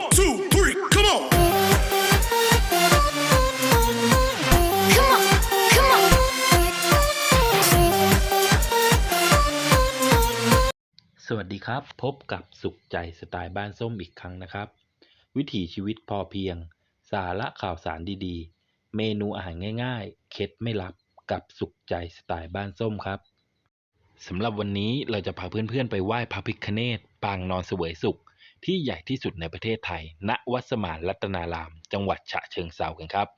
One, two, three, come on. Come on, come on. สวัสดีครับ พบกับสุขใจสไตล์บ้านส้มอีกครั้งนะครับ วิถีชีวิตพอเพียง สาระข่าวสารดีๆ เมนูอาหารง่ายๆ เคล็ดไม่ลับกับสุขใจสไตล์บ้านส้มครับสำหรับวันนี้เราจะพาเพื่อนๆไปไหว้พระพิฆเนศปางนอนเสวยสุข ที่ใหญ่ที่สุดในประเทศไทย ณ วัดสมานรัตนาราม จังหวัดฉะเชิงเทรากันครับ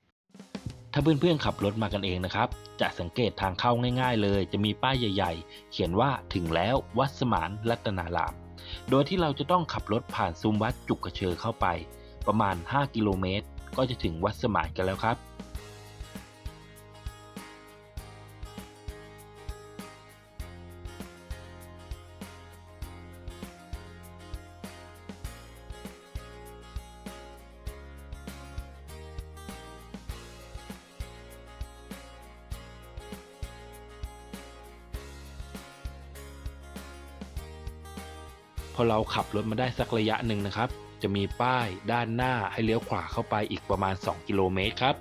ถ้าเพื่อนๆขับรถมากันเองนะครับ จะสังเกตทางเข้าง่ายๆเลย จะมีป้ายใหญ่ ๆ เขียนว่าถึงแล้ววัดสมานรัตนาราม โดยที่เราจะต้องขับรถผ่านซุ้มวัดจุกกระเชอเข้าไป ประมาณ 5 กิโลเมตร ก็จะถึงวัดสมานกันแล้วครับ อเราขับรถมาได้สักระยะหนึ่งนะครับ จะมีป้ายด้านหน้าให้เลี้ยวขวาเข้าไปอีกประมาณ 2 กิโลเมตรครับ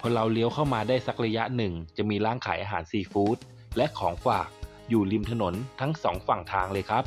พอเราเลี้ยวเข้ามาได้สักระยะหนึ่ง จะมีร้านขายอาหารซีฟู้ดและของฝากอยู่ริมถนนทั้งสองฝั่งทางเลยครับ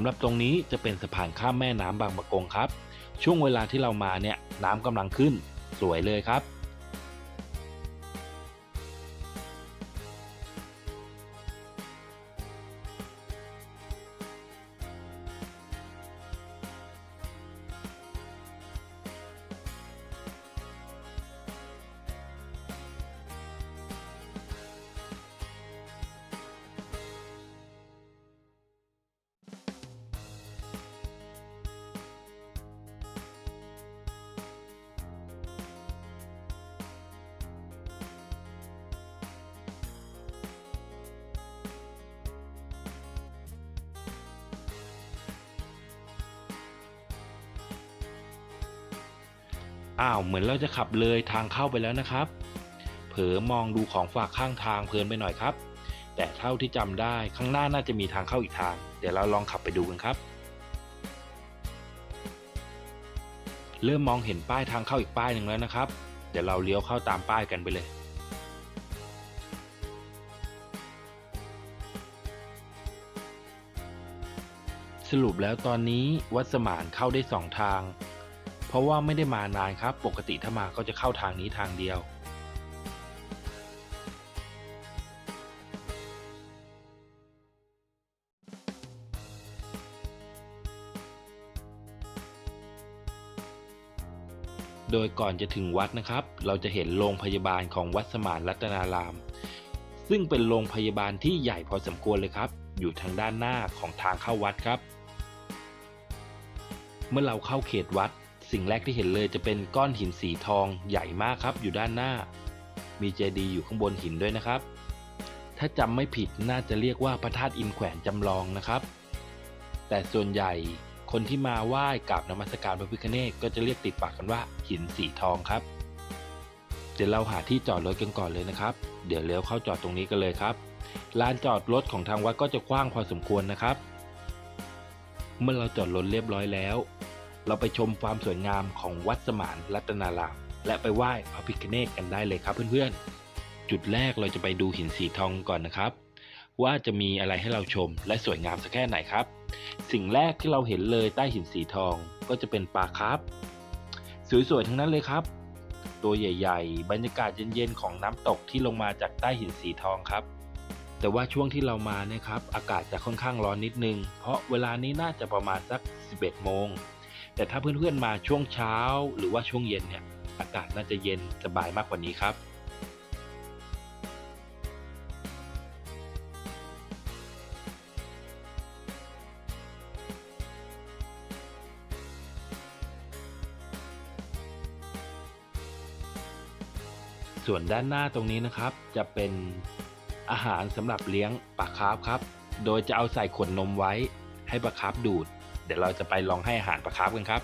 ำหรับตรงนี้จะเป็นสะพานข้ามแม่น้ำบางปะกงครับ ช่วงเวลาที่เรามาเนี่ยน้ำกำลังขึ้น สวยเลยครับ อ้าวเหมือนเราจะขับเลยทางเข้าไปแล้วนะครับ เผลอมองดูของฝากข้างทางเพลินไปหน่อยครับ แต่เท่าที่จำได้ข้างหน้าน่าจะมีทางเข้าอีกทาง เดี๋ยวเราลองขับไปดูกันครับ เริ่มมองเห็นป้ายทางเข้าอีกป้ายหนึ่งแล้วนะครับ เดี๋ยวเราเลี้ยวเข้าตามป้ายกันไปเลยสรุปแล้วตอนนี้วัดสมานเข้าได้สองทาง เพราะว่าไม่ได้มานานครับ ปกติถ้ามาก็จะเข้าทางนี้ทางเดียว โดยก่อนจะถึงวัดนะครับ เราจะเห็นโรงพยาบาลของวัดสมานรัตนาราม ซึ่งเป็นโรงพยาบาลที่ใหญ่พอสมควรเลยครับ อยู่ทางด้านหน้าของทางเข้าวัดครับ เมื่อเราเข้าเขตวัด สิ่งแรกที่เห็นเลยจะเป็นก้อนหินสีทองใหญ่มากครับอยู่ด้านหน้า มีเจดีย์อยู่ข้างบนหินด้วยนะครับ ถ้าจำไม่ผิดน่าจะเรียกว่าพระธาตุอินแขวนจำลองนะครับ แต่ส่วนใหญ่คนที่มาไหว้กราบนมัสการพระพิฆเนศก็จะเรียกติดปากกันว่าหินสีทองครับ เดี๋ยวเราหาที่จอดรถกันก่อนเลยนะครับ เดี๋ยวเลี้ยวเข้าจอดตรงนี้กันเลยครับลานจอดรถของทางวัดก็จะกว้างพอสมควรนะครับ เมื่อเราจอดรถเรียบร้อยแล้ว เราไปชมความสวยงามของวัดสมานรัตนาราม และไปไหว้พระพิฆเนศกันได้เลยครับเพื่อนๆ จุดแรกเราจะไปดูหินสีทองก่อนนะครับ ว่าจะมีอะไรให้เราชมและสวยงามสักแค่ไหนครับ สิ่งแรกที่เราเห็นเลยใต้หินสีทองก็จะเป็นปลาคร์ฟสวยๆทั้งนั้นเลยครับ ตัวใหญ่ ๆ บรรยากาศเย็นๆของน้ำตกที่ลงมาจากใต้หินสีทองครับแต่ว่าช่วงที่เรามาเนี่ยครับ อากาศจะค่อนข้างร้อนนิดนึง เพราะเวลานี้น่าจะประมาณสัก 11 โมง แต่ถ้าเพื่อนๆมาช่วงเช้าหรือว่าช่วงเย็นเนี่ยอากาศน่าจะเย็นสบายมากกว่านี้ครับส่วนด้านหน้าตรงนี้นะครับจะเป็นอาหารสำหรับเลี้ยงปลาคาร์ฟครับ โดยจะเอาใส่ขวดนมไว้ให้ปลาคาร์ฟดูด เดี๋ยวเราจะไปลองให้อาหารปลาคาร์ฟกันครับ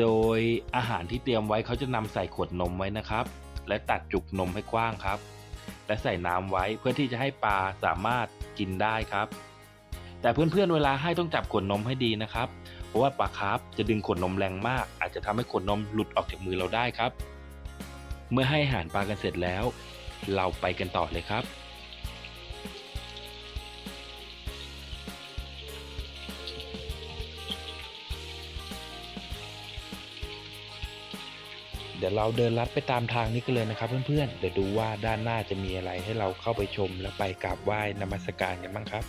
โดยอาหารที่เตรียมไว้เขาจะนำใส่ขวดนมไว้นะครับ และตัดจุกนมให้กว้างครับ และใส่น้ำไว้เพื่อที่จะให้ปลาสามารถ กินได้ครับ แต่เพื่อนๆเวลาให้ต้องจับขวดนมให้ดีนะครับ เพราะว่าปลาคาร์ฟจะดึงขวดนมแรงมาก อาจจะทำให้ขวดนมหลุดออกจากมือเราได้ครับ เมื่อให้อาหารปลากันเสร็จแล้ว เราไปกันต่อเลยครับ เดี๋ยวเราเดินลัดไปตามทางนี้กันเลยนะครับเพื่อนๆ เดี๋ยวดูว่าด้านหน้าจะมีอะไรให้เราเข้าไปชมและไปกราบไหว้นมัสการกันบ้างครับ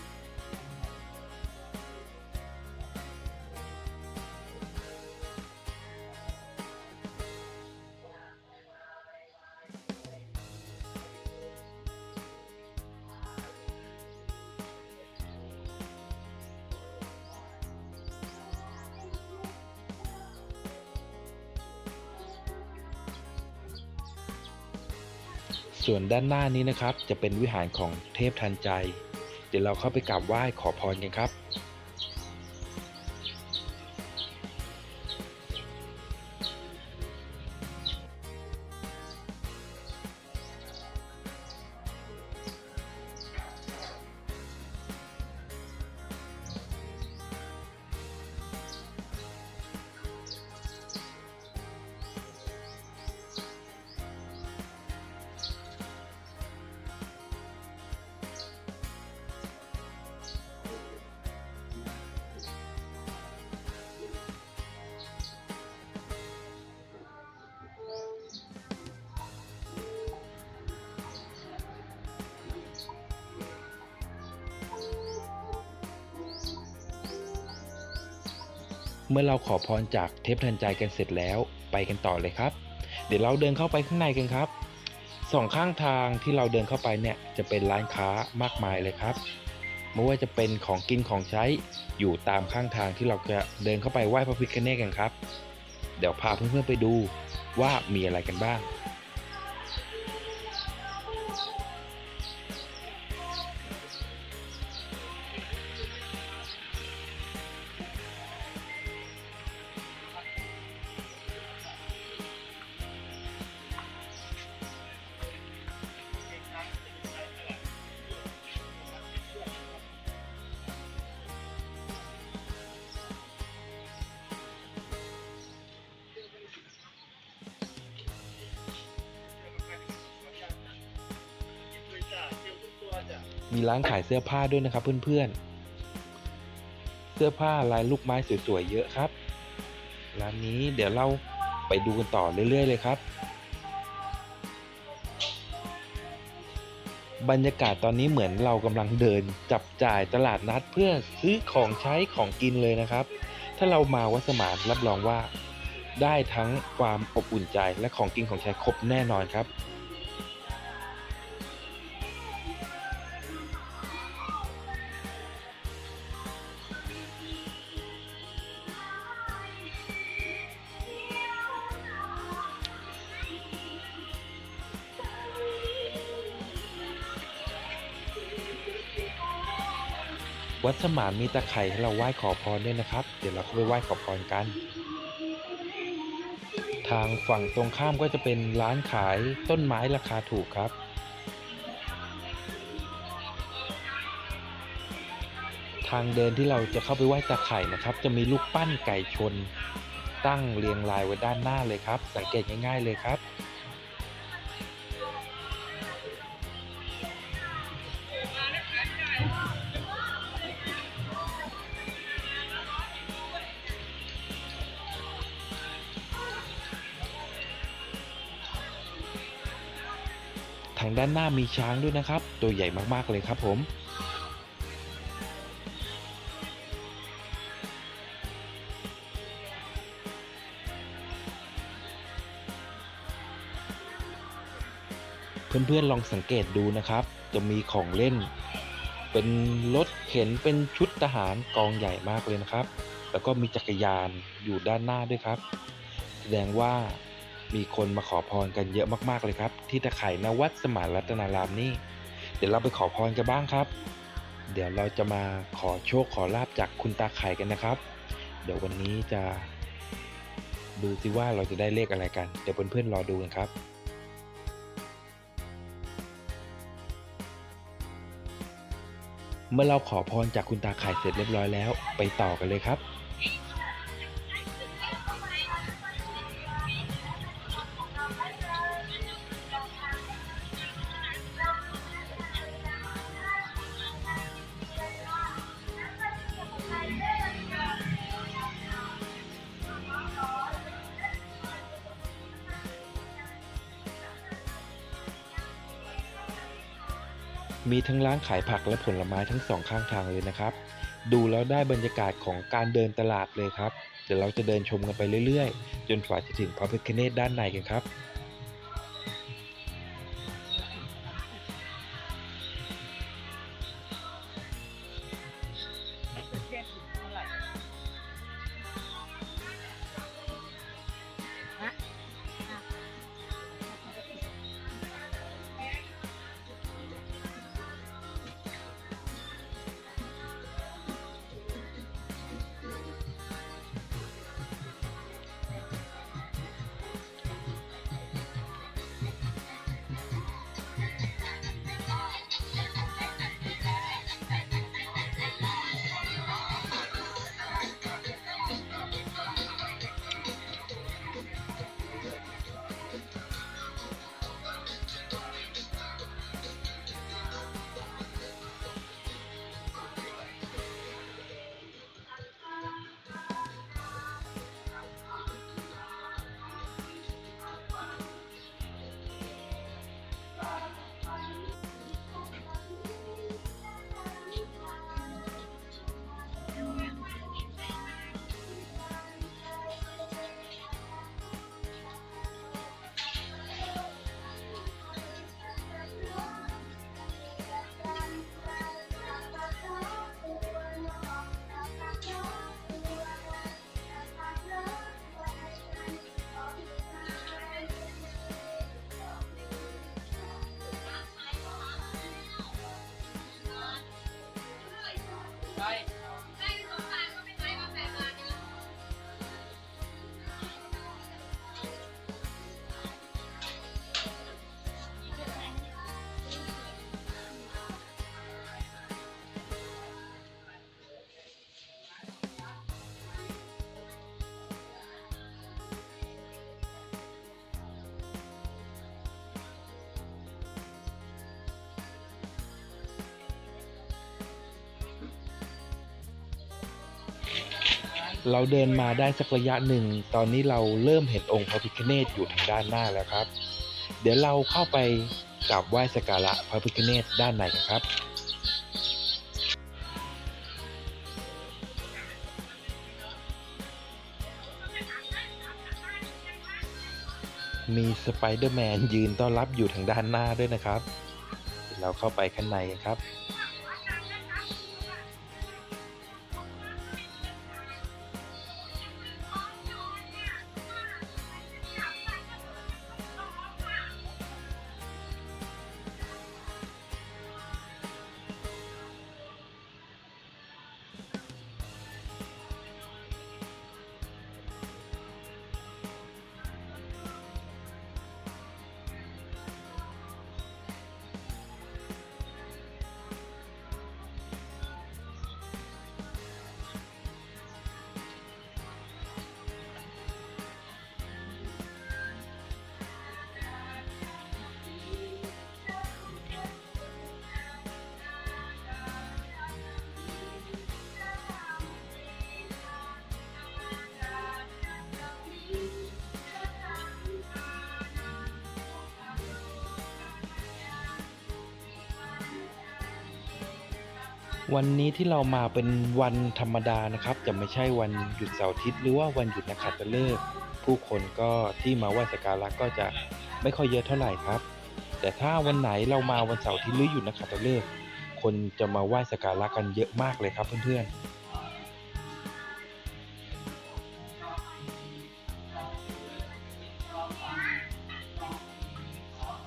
ส่วนด้านหน้านี้นะครับ จะเป็นวิหารของเทพทันใจ เดี๋ยวเราเข้าไปกราบไหว้ขอพรกันครับ เมื่อเราขอพรจากเทพทันใจกันเสร็จแล้วไปกันต่อเลยครับ เดี๋ยวเราเดินเข้าไปข้างในกันครับสองข้างทางที่เราเดินเข้าไปเนี่ยจะเป็นร้านค้ามากมายเลยครับไม่ว่าจะเป็นของกินของใช้อยู่ตามข้างทางที่เราจะเดินเข้าไปไหว้พระพิฆเนศกันครับ เดี๋ยวพาเพื่อนๆไปดูว่ามีอะไรกันบ้าง มีร้านขายเสื้อผ้าด้วยนะครับเพื่อนๆ เสื้อผ้าลายลูกไม้สวยๆเยอะครับ ร้านนี้เดี๋ยวเราไปดูกันต่อเรื่อยๆเลยครับ บรรยากาศตอนนี้เหมือนเรากำลังเดินจับจ่ายตลาดนัดเพื่อซื้อของใช้ของกินเลยนะครับ ถ้าเรามาวัดสมานรับรองว่า ได้ทั้งความอบอุ่นใจและของกินของใช้ครบแน่นอนครับ วัดสมานมีตะไคร่ให้เราไหว้ขอพรด้วยนะครับ เดี๋ยวเราเข้าไปไหว้ขอพรกัน ทางฝั่งตรงข้ามก็จะเป็นร้านขายต้นไม้ราคาถูกครับ ทางเดินที่เราจะเข้าไปไหว้ตะไคร่นะครับ จะมีลูกปั้นไก่ชน ตั้งเรียงรายไว้ด้านหน้าเลยครับ สังเกตง่าย ๆเลยครับานหน้ามีช้างด้วยนะครับ ตัวใหญ่มากๆเลยครับผมเพื่อนๆลองสังเกตดูนะครับ จะมีของเล่น เป็นรถเข็นเป็นชุดทหารกองใหญ่มากเลยนะครับ แล้วก็มีจักรยานอยู่ด้านหน้าด้วยครับ แสดงว่า มีคนมาขอพรกันเยอะมากๆเลยครับ ที่ตะไคร่นวัดสมานรัตนารามนี่ เดี๋ยวเราไปขอพรกันบ้างครับ เดี๋ยวเราจะมาขอโชคขอลาบจากคุณตาไข่กันนะครับ เดี๋ยววันนี้จะ ดูสิว่าเราจะได้เลขอะไรกัน เดี๋ยวเพื่อนๆรอดูกันครับเมื่อเราขอพรจากคุณตาไข่เสร็จเรียบร้อยแล้ว ไปต่อกันเลยครับ มีทั้งร้านขายผักและผลไม้ทั้งสองข้างทางเลยนะครับ ดูแล้วได้บรรยากาศของการเดินตลาดเลยครับ เดี๋ยวเราจะเดินชมกันไปเรื่อยๆ จนกว่าจะถึงพระพิคเนตด้านในกันครับ Vai. เราเดินมาได้สักระยะหนึ่ง ตอนนี้เราเริ่มเห็นองค์พระพิฆเนศอยู่ทางด้านหน้าแล้วครับ เดี๋ยวเราเข้าไปกราบไหว้สักการะพระพิฆเนศด้านในกันครับมีสไปเดอร์แมนยืนต้อนรับอยู่ทางด้านหน้าด้วยนะครับเดี๋ยวเราเข้าไปข้างในกันครับ วันนี้ที่เรามาเป็นวันธรรมดานะครับ จะไม่ใช่วันหยุดเสาร์อาทิตย์หรือว่าวันหยุดนักขัตฤกษ์ผู้คนก็ที่มาไหว้สักการะก็จะไม่ค่อยเยอะเท่าไหร่ครับ แต่ถ้าวันไหนเรามาวันเสาร์ที่ลืออยู่นะครัตะเลิกษ์คนจะมาไหว้สักการะกันเยอะมากเลยครับเพื่อนๆ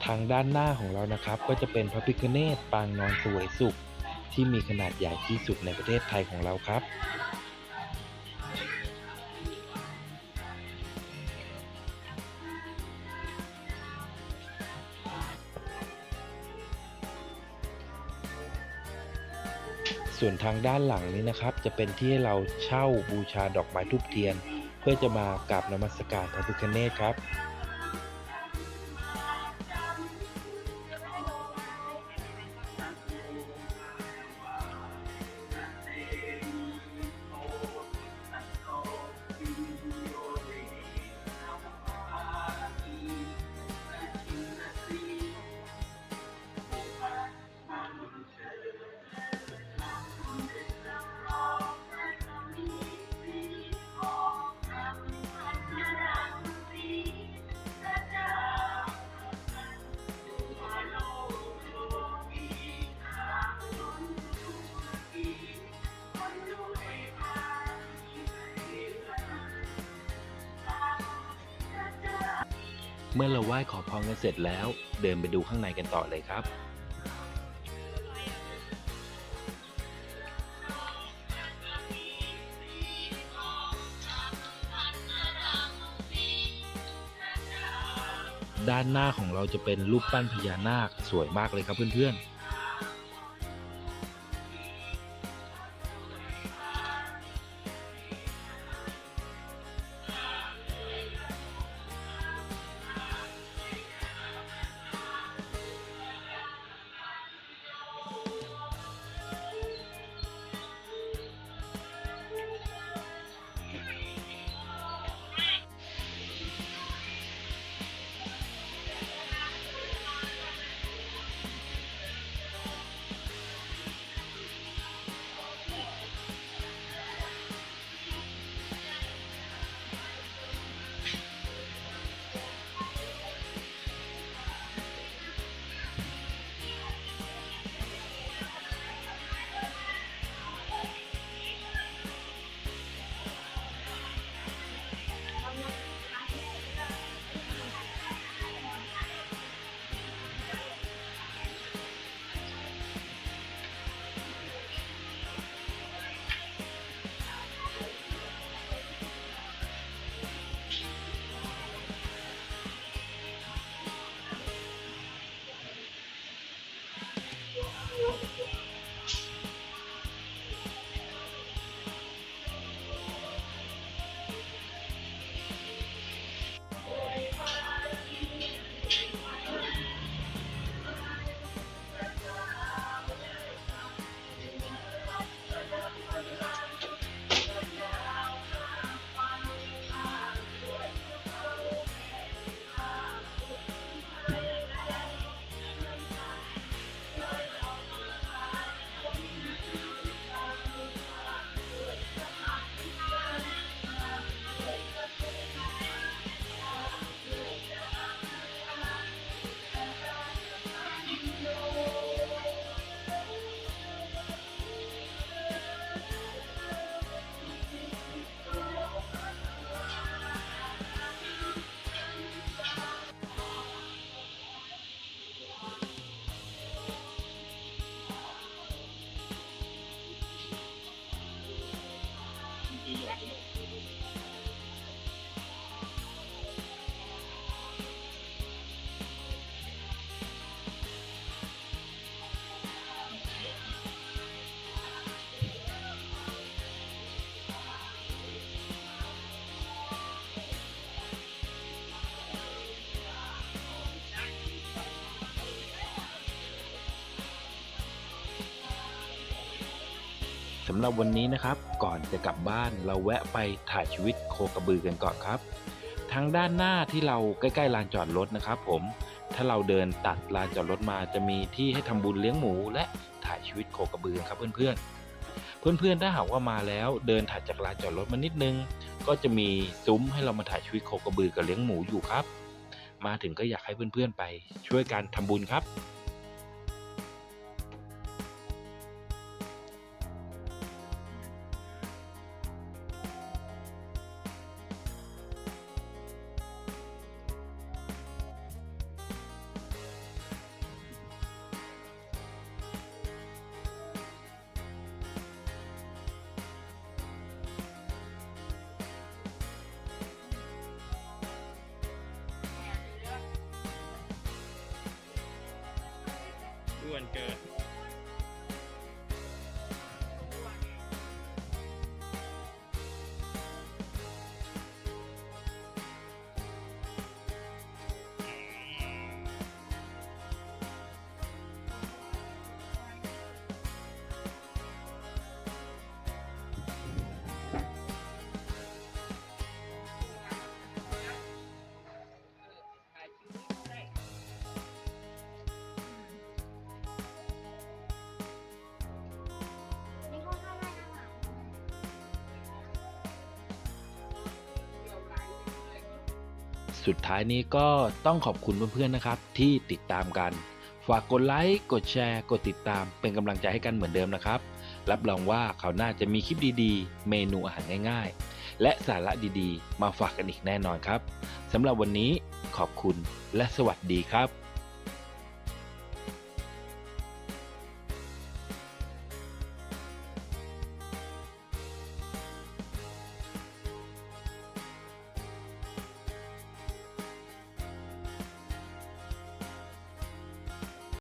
ทางด้านหน้าของเรานะครับ ก็จะเป็นพระพิฆเนศปางนอนสวยสุข ที่มีขนาดใหญ่ที่สุดในประเทศไทยของเราครับ ส่วนทางด้านหลังนี้นะครับ จะเป็นที่ให้เราเช่าบูชาดอกไม้ทูบเทียน เพื่อจะมากราบนมัสการพระพิฆเนศครับ เมื่อเราไหว้ขอพรกันเสร็จแล้ว เดินไปดูข้างในกันต่อเลยครับ ด้านหน้าของเราจะเป็นรูปปั้นพญานาคสวยมากเลยครับเพื่อนๆำหรับวันนี้นะครับ ก่อนจะกลับบ้านเราแวะไปถ่ายชีวิตโคกระบือกันก่อนครับ ทางด้านหน้าที่เราใกล้ๆลานจอดรถนะครับ ผม ถ้าเราเดินตัดลานจอดรถมาจะมีที่ให้ทำบุญเลี้ยงหมู และถ่ายชีวิตโคกระบือครับเพื่อนๆ เพื่อนๆถ้าหากว่ามาแล้วเดินถัดจากลานจอดรถมานิดนึง ก็จะมีซุ้มให้เรามาถ่ายชีวิตโคกระบือกับเลี้ยงหมูอยู่ครับ มาถึงก็อยากให้เพื่อนๆไป ช่วยกันทำบุญครับ อ้ว สุดท้ายนี้ก็ต้องขอบคุณเพื่อนๆนะครับ ที่ติดตามกัน ฝากกดไลค์กดแชร์ กดติดตามเป็นกำลังใจให้กันเหมือนเดิมนะครับ รับรองว่าเขาวหน่าจะมีคลิปดีๆ เมนูอาหารง่าย ๆ และสาระดีๆ มาฝากกันอีกแน่นอนครับสำหรับวันนี้ขอบคุณและสวัสดีครับ